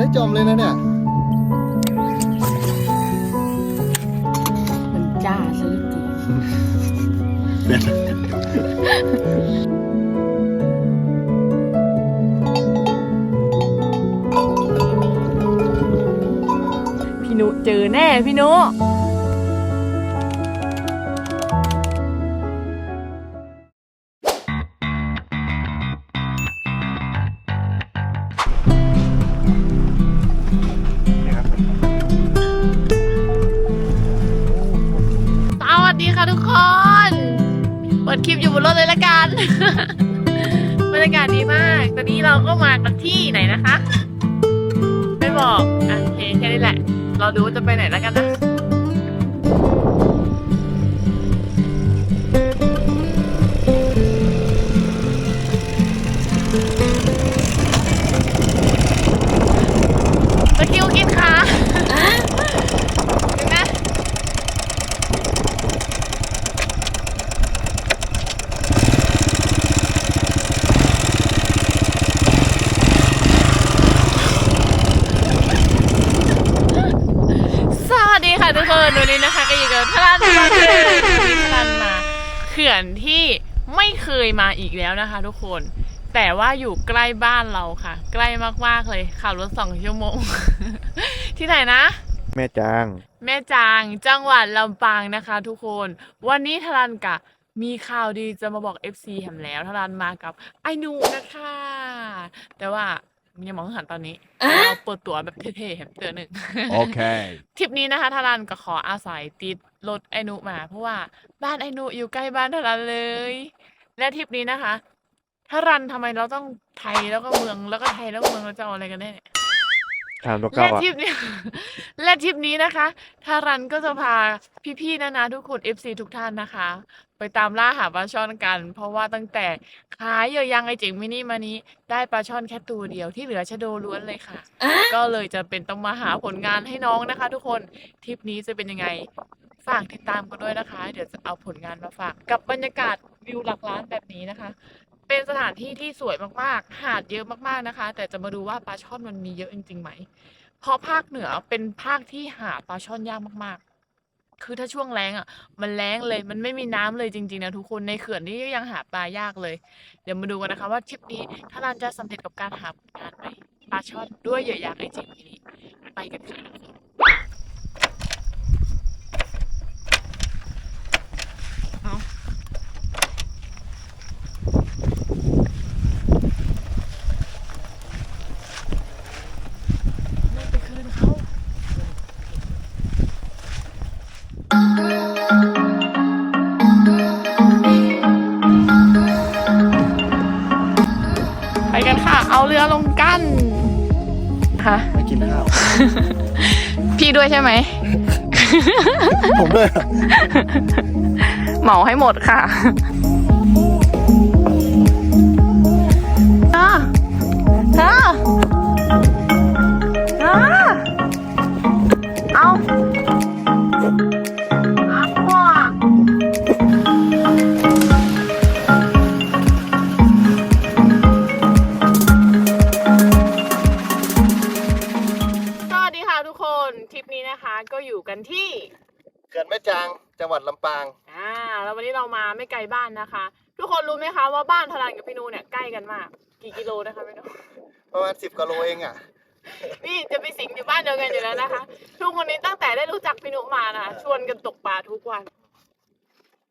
ได้จมเลยนะเนี่ยมันจ้าซะเหลือเกินพี่นุเจอแน่พี่นุ ปิดคลิปอยู่บนรถเลยละกันบรรยากาศดีมาก ตอนนี้เราก็มากันที่ไหนนะคะ ไม่บอกอะโอเคแค่นี้แหละ เราดูว่าจะไปไหนแล้วกันนะ นะคะ ทุกคน แต่ว่าอยู่ใกล้บ้านเราค่ะ ใกล้มากๆเลยขับรถสองชั่วโมง ที่ไหนนะ แม่จาง แม่จางจังหวัดลำปางนะคะ ทุกคน วันนี้ทรันกะมีข่าวดีจะมาบอก FC แหมแล้วทรันมากับไอ้หนูนะคะ แต่ว่ายังมองไม่หันตอนนี้เราเปิดตัวแบบเท่ๆแหมเตือนหนึ่ง Okay. ทริปนี้นะคะทารันก็ขออาศัยติดรถไอนุมา เพราะว่าบ้านไอนุอยู่ใกล้บ้านทารันเลย และทริปนี้นะคะ ทารันทำไมเราต้องไทยแล้วก็เมืองแล้วก็ไทยแล้วก็เมืองเราจะเอาอะไรกันแน่เนี่ย ถามนกและเก้าอะ ทริปนี้และทริปนี้นะคะทารันก็จะพาพี่ๆนะนะทุกคน FC ทุกท่านนะคะ ไปตามล่าหาปลาช่อนกัน เพราะว่าตั้งแต่ขายเยอะยังไอเจ๋งมินิมานี้ ได้ปลาช่อนแค่ตัวเดียวที่เหลือชะโดล้วนเลยค่ะ ก็เลยจะเป็นต้องมาหาผลงานให้น้องนะคะ ทุกคนทริปนี้จะเป็นยังไงฝากติดตามกันด้วยนะคะ เดี๋ยวจะเอาผลงานมาฝากกับบรรยากาศวิวหลักล้านแบบนี้นะคะ เป็นสถานที่ที่สวยมากๆ หาดเยอะมากๆนะคะ แต่จะมาดูว่าปลาช่อนมันมีเยอะจริงๆไหม เพราะภาคเหนือเป็นภาคที่หาปลาช่อนยากมากๆ คือถ้าช่วงแล้งอะ มันแล้งเลยมันไม่มีน้ำเลยจริงๆนะทุกคนในเขื่อนนี่ยังหาปลายากเลย เดี๋ยวมาดูกันนะคะ ว่าทริปนี้ถ้ารันจะสำเร็จกับการหาผลงานไหมปลาช่อนด้วยเหยื่อยางไอจิมินิไปกันค่ะทุกคน กินข้าว พี่ด้วยใช่ไหม ผมด้วยเหรอ เหมาให้หมดค่ะ ประมาณสิบกิโลเองอะ นี่จะไปสิงอยู่บ้านเดียวกันอยู่แล้วนะคะทุกคนนี้ตั้งแต่ได้รู้จักพี่นุมานะคะชวนกันตกปลาทุกวัน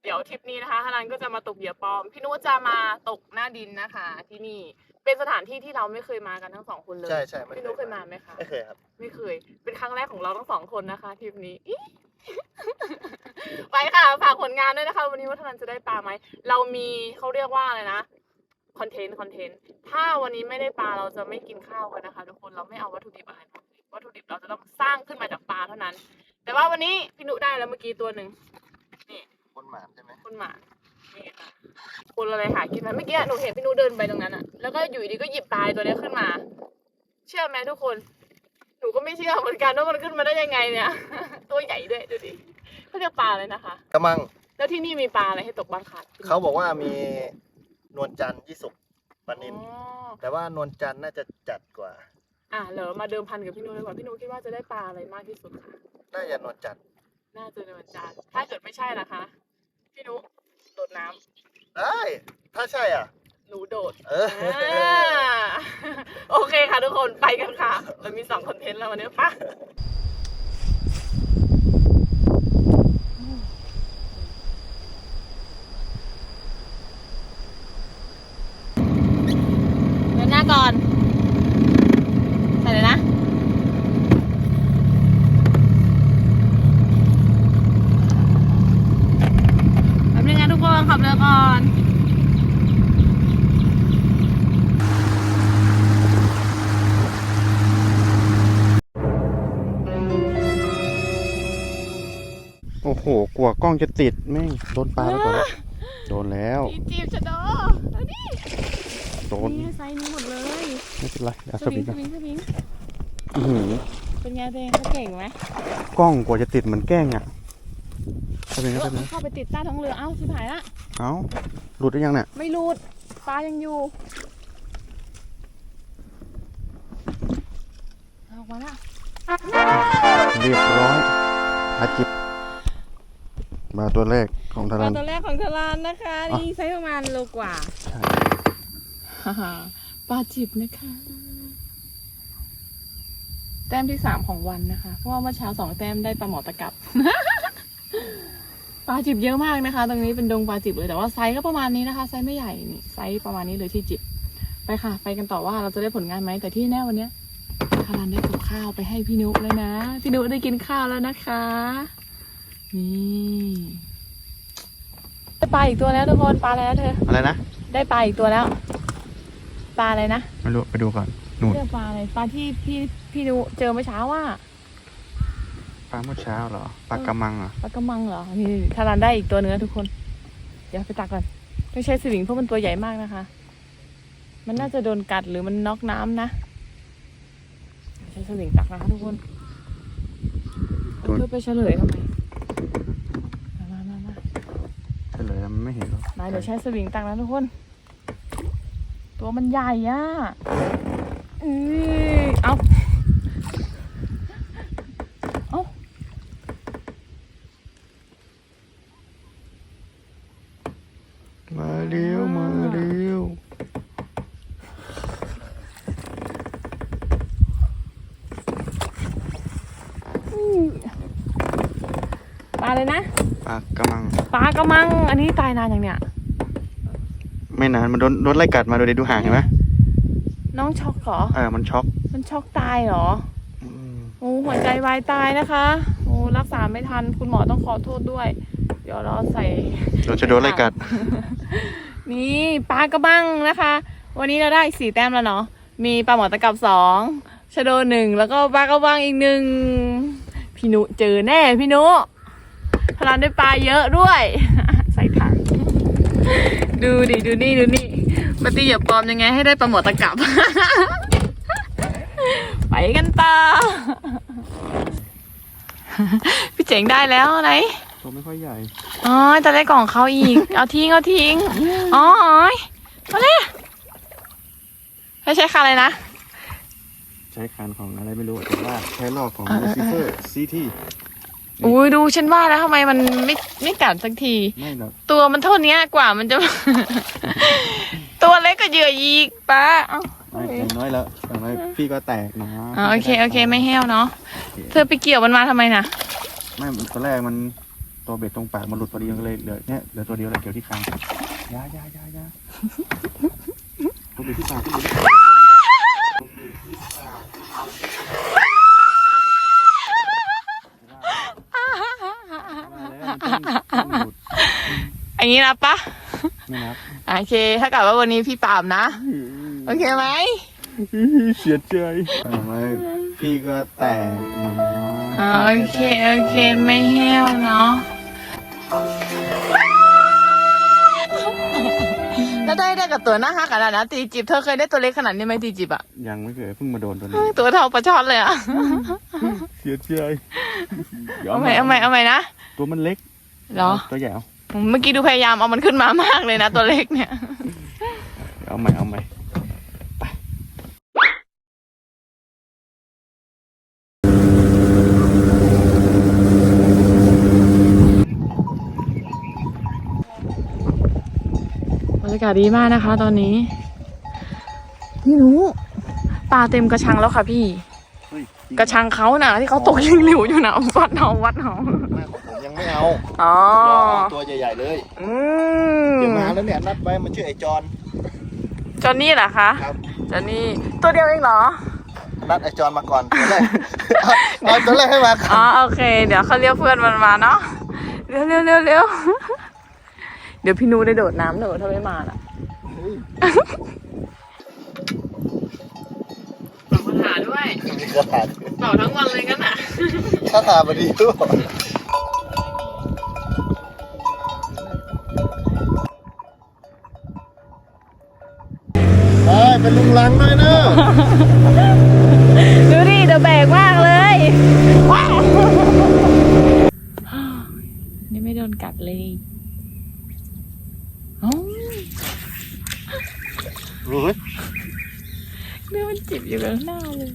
เดี๋ยวทริปนี้นะคะทารันก็จะมาตกเหยื่อปลอม พี่นุจะมาตกหน้าดินนะคะ ที่นี่เป็นสถานที่ที่เราไม่เคยมากันทั้งสองคนเลยใช่ใช่ไม่พี่นุเคยมาไหมคะ ไม่เคยครับ ไม่เคย เป็นครั้งแรกของเราทั้งสองคนนะคะทริปนี้อิ๊ไปค่ะฝากผลงานด้วยนะคะ วันนี้วัฒนันจะได้ปลาไหม เรามีเขาเรียกว่าอะไรนะ คอนเทนต์คอนเทนต์ถ้าวันนี้ไม่ได้ปลาเราจะไม่กินข้าวกันนะคะทุกคนเราไม่เอาวัตถุดิบอะไรมาวัตถุดิบเราจะต้องสร้างขึ้นมาจากปลาเท่านั้น แต่ว่าวันนี้พี่นุได้แล้วเมื่อกี้ตัวหนึ่งนี่คนหมานใช่ไหมคนหมานี่ค่ะคนอะไรหากินมาเมื่อกี้หนูเห็นพี่นุเดินไปตรงนั้นอะแล้วก็อยู่ดีก็หยิบปลาตัวนี้ขึ้นมา เชื่อไหมทุกคนหนูก็ไม่เชื่อเหมือนกันว่ามันขึ้นมาได้ยังไงเนี่ย ตัวใหญ่ด้วยดูดิเขาเรียกปลาเลยนะคะกระมัง แล้วที่นี่มีปลาอะไรให้ตกบ้างคะเขาบอกว่ามี นวลจันทร์ยี่สุกปลานิน อ๋อแต่ว่านวลจันทร์น่าจะจัดกว่า อะเดี๋ยวมาเดิมพันกับพี่นุ้ยดีกว่าพี่นุ้ยคิดว่าจะได้ปลาอะไรมากที่สุดคะน่าจะนวลจัดน่าจะเดินจานถ้าเกิดไม่ใช่ล่ะคะ พี่นุโดดน้ำได้ ถ้าใช่อะ หนูโดด เออ อ่าโอเคค่ะทุกคนไปกันค่ะเรามีสองคอนเทนต์แล้ววันนี้ปะ โอ้โหกลัวกล้องจะติดแม่งโดนปลาแล้วก่อนโดนแล้วจีจีบชะโดแล้วนี่โดนนี่ไซส์นี้หมดเลยไม่เป็นไรเอาสสวิวิงงสกันวิงสวิงอื้อหือเป็นไงตัวเองเขาเก่งไหมกล้องกว่าจะติดเหมือนแกล้งอะสวิงเอก็อสวิงเข้าไปติดใต้ท้องเรือเอ้าชิบหายละเอ้าหลุดได้ยังเนี่ยไม่รูดปลายังอยู่เอาออกมาละ เรียบร้อยอาจิบ มาตัวแรกของทาปรัลานตัวแรกของทารานนะคะอะนี่ไซส์ประมาณโลกว่าใช่ฮ่าฮ่าปลาจิบนะคะ แต้มที่สามของวันนะคะ เพราะว่าเมื่อเช้าสองแต้มได้ปลาหมอตะกับ ปลาจิบเยอะมากนะคะ ตรงนี้เป็นดงปลาจิบเลยแต่ว่าไซส์ก็ประมาณนี้นะคะ ไซส์ไม่ใหญ่นี่ไซส์ประมาณนี้เลยที่จิบ ไปค่ะ ไปกันต่อว่าเราจะได้ผลงานไหมแต่ที่แน่วันเนี้ยคารันได้กับข้าวไปให้พี่นุแล้วนะ พี่นุได้กินข้าวแล้วนะคะ นี่ได้ปลาอีกตัวแล้วทุกคนปลาอะไรนะเธอ อะไรนะ ได้ปลาอีกตัวแล้ว ปลาอะไรนะไม่รู้ไปดูก่อนนู่นเรียกปลาอะไรปลาที่พี่พี่ดูเจอเมื่อเช้าว่าปลาเมื่อเช้าเหรอปลากระมังเหรอปลากระมังเหรอนี่ทารันได้อีกตัวเนื้อทุกคน เดี๋ยวไปตักก่อนไม่ใช่สวิงเพราะมันตัวใหญ่มากนะคะ มันน่าจะโดนกัดหรือมันน็อกน้ำนะใช้สวิงตักนะคะทุกคนเพื่อไปเฉลยทำไมมามามามา เลยแล้วมันไม่เห็นหรอกมาเดี๋ยวใช้สวิงตักนะทุกคน ตัวมันใหญ่อะอือเอาเอา มาเร็วมาเร็ว ปลาเลยนะ ปลากระมัง ปลากระมัง อันนี้ตายนานอย่างเนี้ยไม่นานมันโดนโดนไล่กัดมาโดยดูห่างเห็นไหมน้องช็อกเหรอเออมันช็อกมันช็อกตายเหรออืมโอ้หัวใจวายตายนะคะโอ้รักษาไม่ทันคุณหมอต้องขอโทษด้วย เดี๋ยวเราใส่โดนจะโดนไล่กัด นี่ปลากระบังนะคะ วันนี้เราได้อีกสี่แต้มแล้วเนาะมีปลาหมอตะกับสองชะโดหนึ่งแล้วก็ปลากระบังอีกหนึ่งพี่นุเจอแน่พี่นุพลันได้ปลาเยอะด้วยใส่ถัง ดูดิดูนี่ดูนี่ปฏิอย่าปลอมยังไงให้ได้ปลาหมอตะกับ ไปกันต่อพี่เจ๋งได้แล้วไหนตัวไม่ค่อยใหญ่อ๋อจะได้กล่องเขาอีก เอาทิ้งเอาทิ้งอ๋อมาเลยให้ใช้คันอะไรนะ ใช้คานของอะไรไม่รู้แต่ว่าใช้ลอกของเออเออลูซิเฟอร์ซีที อุ้ยดูฉันว่าแล้วทำไมมันไม่ไม่กัดสักที ไม่หรอกตัวมันเท่านี้กว่ามันจะ ตัวเล็กก็เหยื่ออีกป้าเอ้าไม่อย่างน้อยแล้วอย่างน้อยพี่ก็แตกนะอ๋อโอเคโอเคไม่แห้วเนาะเธอไปเกี่ยวมันมาทำไมนะไม่ตอนแรกมันตัวเบ็ดตรงปากมันหลุดพอดีมันก็เลยเหลือเนี่ยเหลือตัวเดียวเลยเกี่ยวที่คางอยาอยาอยาอยาตัวเบ็ดที่ปากตัวเบ็ดที่ปากมาแล้วมันต้องต้องหลุด อันนี้นะปะไม่นับโอเค ถ้าเกิดว่าวันนี้พี่ปราบนะ โอเคไหมเสียใจทำไมพี่ก็แตกนะอ๋อโอเค โอเค ไม่แห้วเนาะแล้วได้ได้กับตัวหน้าฮักขนาดนะตีจิบเธอเคยได้ตัวเล็กขนาดนี้ไหมตีจิบอะยังไม่เคยเพิ่งมาโดนตัวนี้ตัวเท่าปลาช่อนเลยอะเสียใจดี๋ยวเอาใหม่เอาใหม่เอาใหม่นะ ตัวมันเล็กเหรอตัวใหญ่เอา เมื่อกี้ดูพยายามเอามันขึ้นมามากเลยนะ ตัวเล็กเนี่ย เอาใหม่เอาใหม่บรรยากาศดีมากนะคะ ตอนนี้ นี่หนูปลาเต็มกระชังแล้วค่ะพี่ กระชังเขาน่ะ ที่เขาตกยิงหลิวอยู่นะวัดเฮาวัดเฮา ไม่ของผมยังไม่เอาอ๋อรอเอาตัวใหญ่ๆเลยอืมเดี๋ยวมาแล้วเนี่ยนัดไว้มันชื่อไอจอนจอนนี่เหรอคะครับจอนนี่ตัวเดียวเองเหรอนัดไอจอนมาก่อนตัวแรกเอาตัวแรกให้มาก่อนอ๋อโอเค เดี๋ยวเขาเรียกเพื่อนมันมาเนาะเร็วเร็วเร็วเร็วเดี๋ยวพี่นูได้โดดน้ำหนูถ้าไม่มาน่ะฝากปัญหาด้วยมีกระดาษเป่าทั้งวันเลยกันน่ะถ้าตาพอดีด้วย เฮ้ยเป็นลุงลังด้วยเนอะดูดิเดอะแบกมากเลยว้าวนี่ไม่โดนกัดเลยเอ้ารู้ไหมเนื้อมันจิบอยู่ข้างหน้าเลย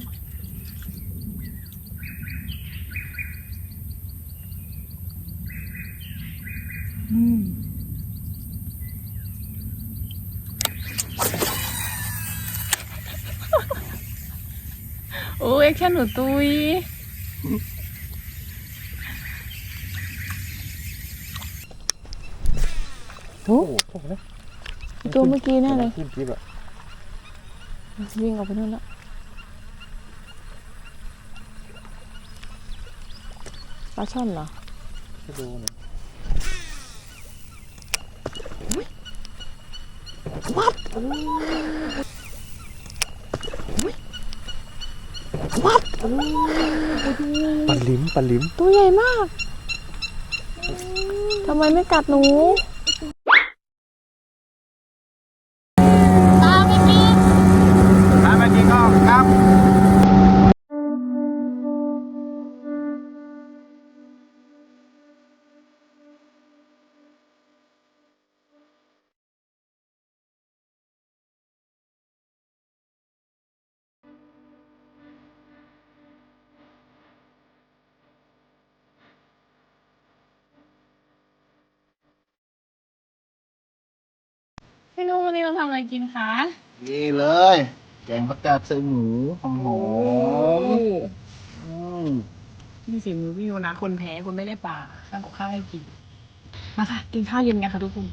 โอ้ยแค่หนูตุยโอ้โหโอ้โหตัวเมื่อกี้แน่เลย จิ้มจิ๊บอะ วิ่งออกไปนู่นแล้วปลาช่อนเหรอให้ดูหน่อยปลาลิ้มปลาลิ้ม ตัวใหญ่มาก ทำไมไม่กัดหนู ทำอะไรกินคะ นี่เลย แกงผักกาดใส่หมูหอมๆอืมนี่สิมือพี่นุ่นะ คนแพ้คนไม่ได้ปลาข้าวข้าวให้กิน มาค่ะ กินข้าวเย็นกันค่ะทุกคน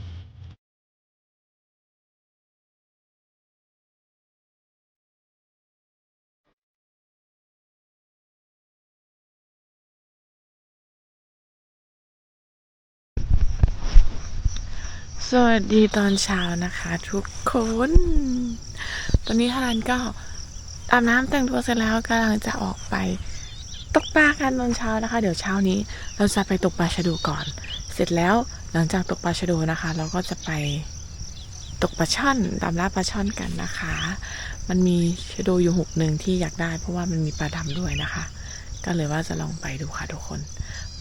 สวัสดีตอนเช้านะคะ ทุกคน ตอนนี้ทารันก็อาบน้ำแต่งตัวเสร็จแล้วกำลังจะออกไป ตกปลากันตอนเช้านะคะ เดี๋ยวเช้านี้เราจะไปตกปลาชะโดูก่อน เสร็จแล้วหลังจากตกปลาชะโดูนะคะ เราก็จะไปตกปลาช่อนตามล่าปลาช่อนกันนะคะ มันมีชะโดูอยู่หุบหนึ่งที่อยากได้ เพราะว่ามันมีปลาดำด้วยนะคะ ก็เลยว่าจะลองไปดูค่ะทุกคน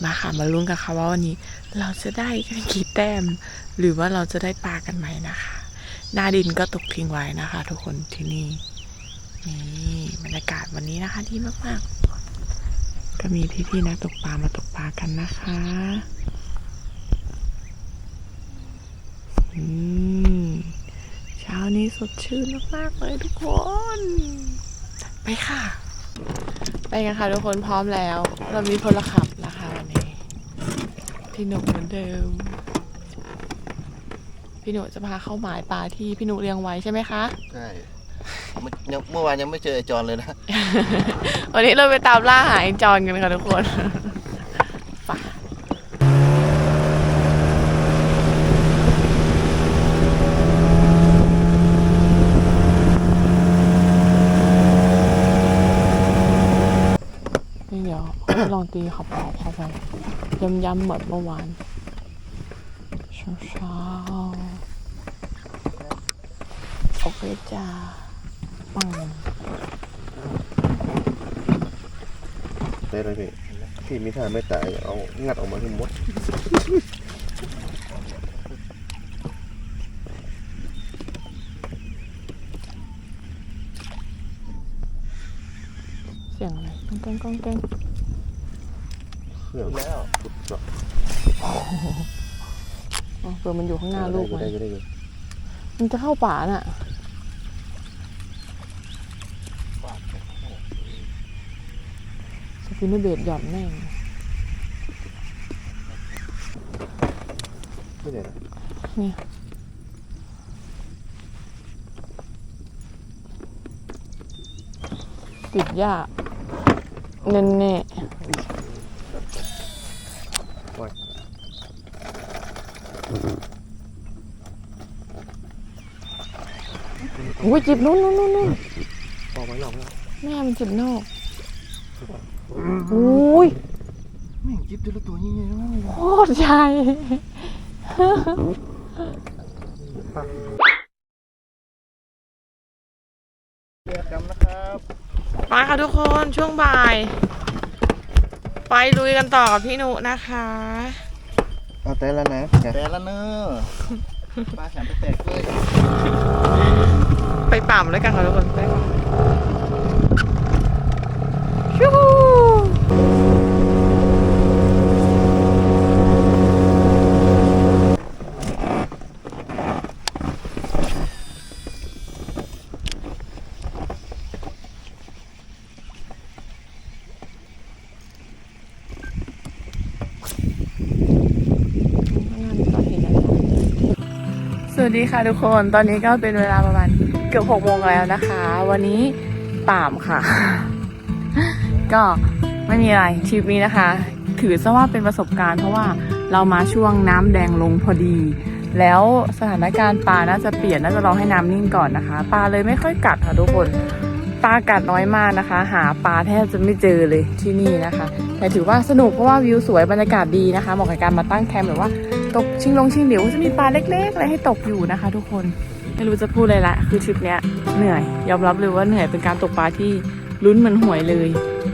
มาค่ะมาลุ้นกันค่ะว่าวันนี้เราจะได้กันกี่แต้ม หรือว่าเราจะได้ปลากันไหมนะคะ หน้าดินก็ตกทิ้งไว้นะคะ ทุกคนที่นี่นี่บรรยากาศวันนี้นะคะดีมากๆ ก็มีพี่ๆนักตกปลามาตกปลากันนะคะเช้านี้สดชื่นมากๆเลยทุกคน ไปค่ะ ไปกันค่ะทุกคนพร้อมแล้ว เรามีพลขับ พี่หนุ่มเหมือนเดิม พี่หนุ่มจะพาเข้าหมายปลาที่พี่หนุ่มเลี้ยงไว้ใช่ไหมคะ ใช่เมื่อยังเมื่อวานยังไม่เจอไอจอนเลยนะ วันนี้เราไปตามล่าหาไอ้จอนกันค่ะทุกคน ไปนี่เดี๋ยว ลองตีขับขอบเข้าไปย้ำๆเหมือนเมื่อวานเช้าเช้าๆโอเคจ้าปังได้เลยพี่พี่มีท่าไม่ตายเอางัดออกมาให้หมดเสียงอะไรก้องแกงก้องแกง เครื่อง แล้ว สุด อ๋อเผื่อมันอยู่ข้างหน้าลูกได้มันได้ได้ได้มันจะเข้าป่าน่ะสปินเนอร์เบดหย่อนแม่งไม่เด็ดนี่ติดหญ้าแน่แน่ๆ อุ้ยจิบนู้นนู้นนู้นนู้นออกไว้หรอกแม่มันจิบนอกอุ้ยแม่งจิ๊บตัวละตัวยิ่งใหญ่มากเลยโคตรใหญ่เรียกกันนะครับมาค่ะทุกคนช่วงบ่าย ไปลุยกันต่อกับพี่นุนะคะเอาแต่แล้วนะแต่ละเนอะปลาแขนไปแตกเลย ไปป่ามาด้วยกันค่ะทุกคนไปป่ามชูฮูสวัสดีค่ะทุกคน ตอนนี้ก็เป็นเวลาประมาณ เกือบหกโมงแล้วนะคะ วันนี้ป่ามค่ะ ก็ไม่มีอะไรทริปนี้นะคะ ถือซะว่าเป็นประสบการณ์เพราะว่าเรามาช่วงน้ำแดงลงพอดี แล้วสถานการณ์ปลาน่าจะเปลี่ยนน่าจะรอให้น้ำนิ่งก่อนนะคะ ปลาเลยไม่ค่อยกัดค่ะทุกคนปลากัดน้อยมากนะคะ หาปลาแทบจะไม่เจอเลยที่นี่นะคะ แต่ถือว่าสนุกเพราะว่าวิวสวยบรรยากาศดีนะคะเหมาะกับการมาตั้งแคมป์หรือว่าตกชิงลงชิงเดี๋ยวก็จะมีปลาเล็กๆอะไรให้ตกอยู่นะคะ ทุกคน ไม่รู้จะพูดอะไรละ คือทริปเนี้ยเหนื่อย ยอมรับเลยว่าเหนื่อยเป็นการตกปลาที่ลุ้นเหมือนหวยเลย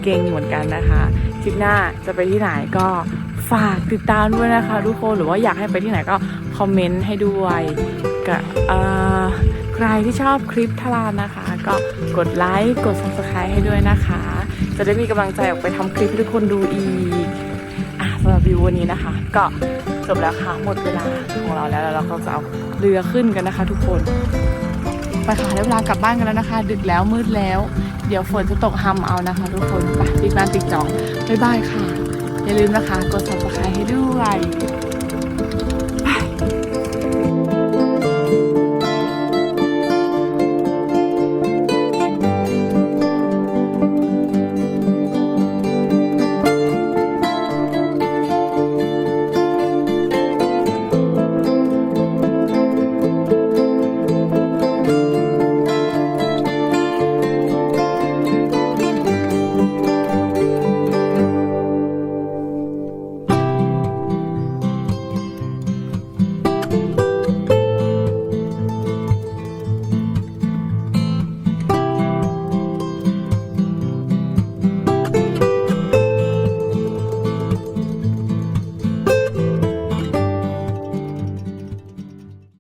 เก่งเหมือนกันนะคะทริปหน้าจะไปที่ไหนก็ฝากติดตามด้วยนะคะ ทุกคนหรือว่าอยากให้ไปที่ไหนก็คอมเมนต์ให้ด้วยกับใครที่ชอบคลิปทารานนะคะ ก็กดไลค์กด subscribe ให้ด้วยนะคะ จะได้มีกำลังใจออกไปทำคลิปให้ทุกคนดูอีกอะสำหรับวิววันนี้นะคะ ก็ จบแล้วค่ะ หมดเวลาของเราแล้วแล้วเราก็จะเอาเรือขึ้นกันนะคะ ทุกคน ไปค่ะได้เวลากลับบ้านกันแล้วนะคะ ดึกแล้วมืดแล้ว เดี๋ยวฝนจะตกหำเอานะคะ ทุกคนไปปิดบ้านปิดจองบ๊ายบายค่ะ อย่าลืมนะคะ กด subscribe ให้ด้วย